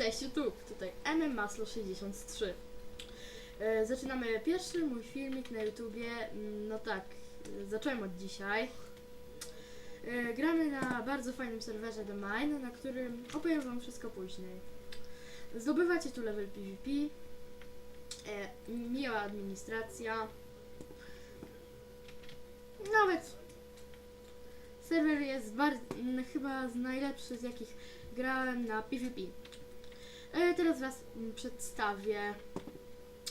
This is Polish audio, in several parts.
Cześć YouTube, tutaj mmmaslo63. E, zaczynamy pierwszy mój filmik na YouTubie. Mm, No tak, e, zacząłem od dzisiaj. E, gramy na bardzo fajnym serwerze The Mine, na którym opowiem wam wszystko później. Zdobywacie tu level PvP. E, miła administracja. Nawet serwer jest bardzo, chyba z najlepszy z jakich grałem na PvP. E, teraz Was przedstawię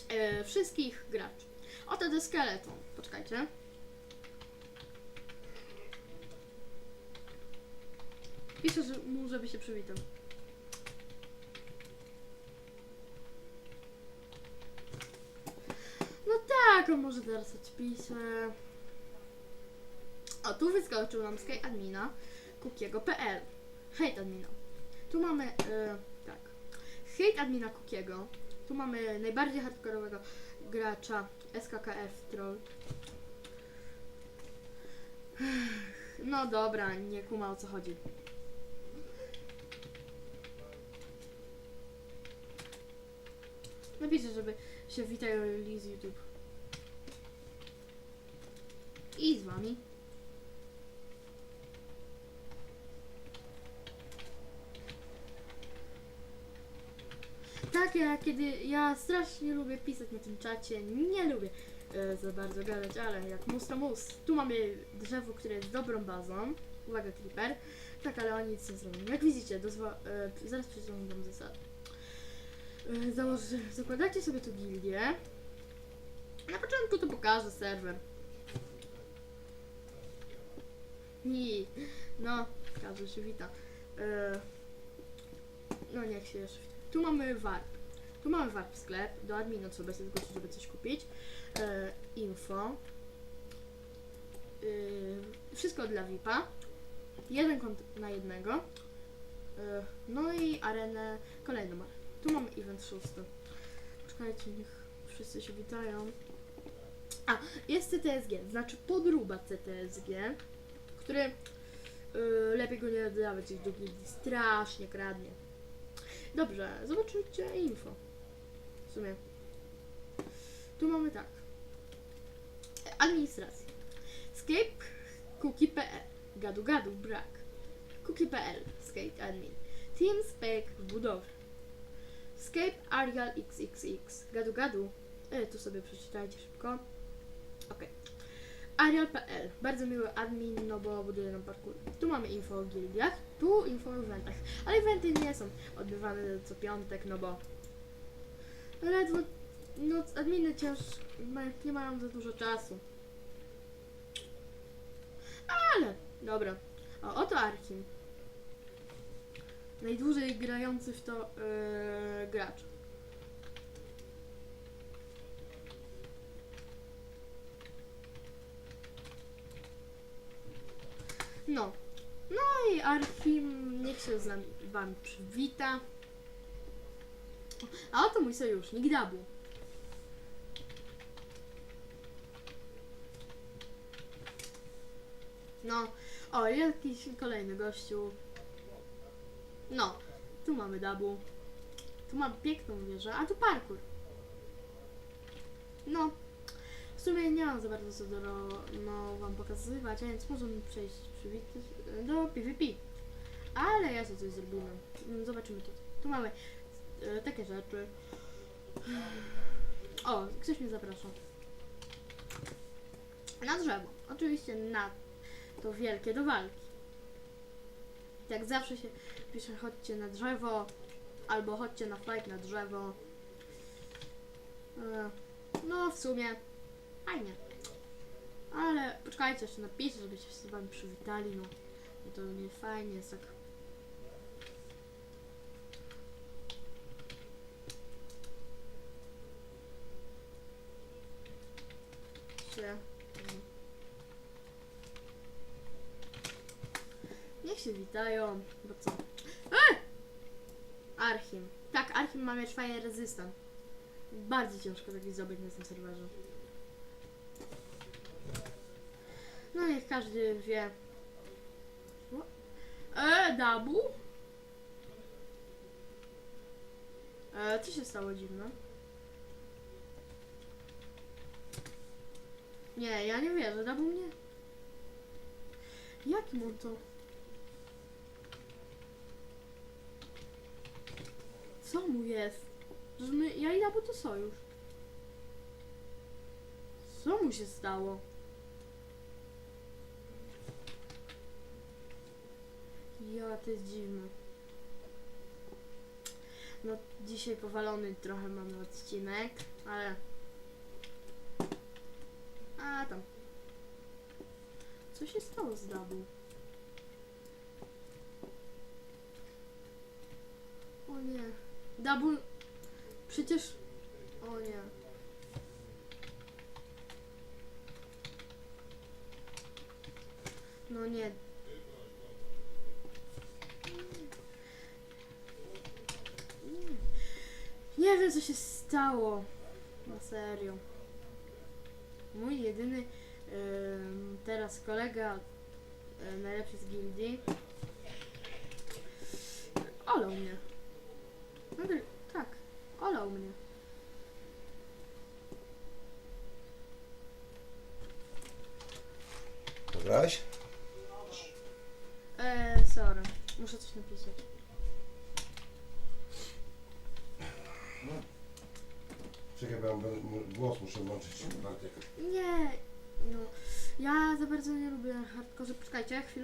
e, wszystkich graczy. Oto The Skeleton. Poczekajcie. Piszę mu, żeby się przywitał. No tak, on może teraz odpiszę. O, tu wyskoczył nam Sky Admina Kukiego.pl. Hejt admina. Tu mamy, e, hejt admina Kukiego. Tu mamy najbardziej hardkorowego gracza SKKF Troll. No dobra, nie kuma o co chodzi. Napiszę, żeby się witali z YouTube. I z wami. Tak, ja kiedy ja strasznie lubię pisać na tym czacie, nie lubię e, za bardzo gadać, ale jak mus to mus. Tu mamy drzewo, które jest dobrą bazą. Uwaga, creeper. Tak, ale oni nic nie zrobią. Jak widzicie, dozwa- e, zaraz przeczytam wam zasady. E, zakładacie sobie tu gildię. Na początku to pokażę serwer. I no, każdy się wita. E, no niech się jeszcze. Tu mamy warp. Tu mamy warp sklep. Do admina trzeba się zgłosić, żeby coś kupić. E, info. Y, wszystko dla VIPa. Jeden kont na jednego. E, no i arenę kolejną. Tu mamy event szósty. Czekajcie, niech wszyscy się witają. A, jest CTSG, znaczy podróba CTSG, który y, lepiej go nie gdzieś do gildii. Strasznie kradnie. Dobrze, zobaczycie info. W sumie. Tu mamy tak. Administracja. Scape cookie.pl Gadu gadu brak. Cookie.pl Scape admin. TeamSpec w budowie. Scape Arial XXX. Gadu gadu. E, tu sobie przeczytajcie szybko. Ok. Arial.pl Bardzo miły admin, no bo buduje nam parkour. Tu mamy info o gildiach, tu info o eventach. Ale eventy nie są odbywane co piątek, no bo ledwo, no adminy cięż, nie mają za dużo czasu. Ale, dobra. O, oto Archim. Najdłużej grający w to yy, gracz. No. No i Archim niech się z nami- wami przywita. A oto mój sojusznik Dabu. No, o, jakiś kolejny gościu. No, tu mamy Dabu. Tu mamy piękną wieżę, a tu parkour. No, w sumie nie mam za bardzo co do, no, wam pokazywać, a więc możemy przejść przywitać do PvP. Ale ja sobie coś zrobimy. Mm, Zobaczymy tu. Tu mamy e, takie rzeczy. O, ktoś mnie zaprasza. Na drzewo. Oczywiście na to wielkie do walki. Jak zawsze się pisze chodźcie na drzewo, albo chodźcie na fight na drzewo. E, No, w sumie fajnie. Ale poczekajcie, jeszcze napiszę, żebyście się z wami przywitali, no. Bo to nie fajnie jest tak. No. Niech się witają, bo co? E! Archim. Tak, Archim ma mieć fajny rezystant. Bardzo ciężko taki zdobyć na tym serwerze. No niech każdy wie. E, Dabu? E, co się stało dziwne? Nie, ja nie wierzę, dawał mnie. Jakim on to? Co mu jest? Że my, ja i Dabu to sojusz. Co mu się stało? Ja, to jest dziwne. No, dzisiaj powalony trochę mamy odcinek, ale... A, tam. Co się stało z Dabu? O nie. Dabu... Przecież... O nie. No nie. Nie wiem co się stało. Na serio. Mój jedyny em, teraz kolega e, najlepszy z gildii olał mnie. No tak, olał mnie. Nagrałeś? Eee, sorry. Muszę coś napisać. Czekaj, bo ja głos muszę włączyć. Nie, no. Ja za bardzo nie lubię hardkorze. Poczekajcie chwilę.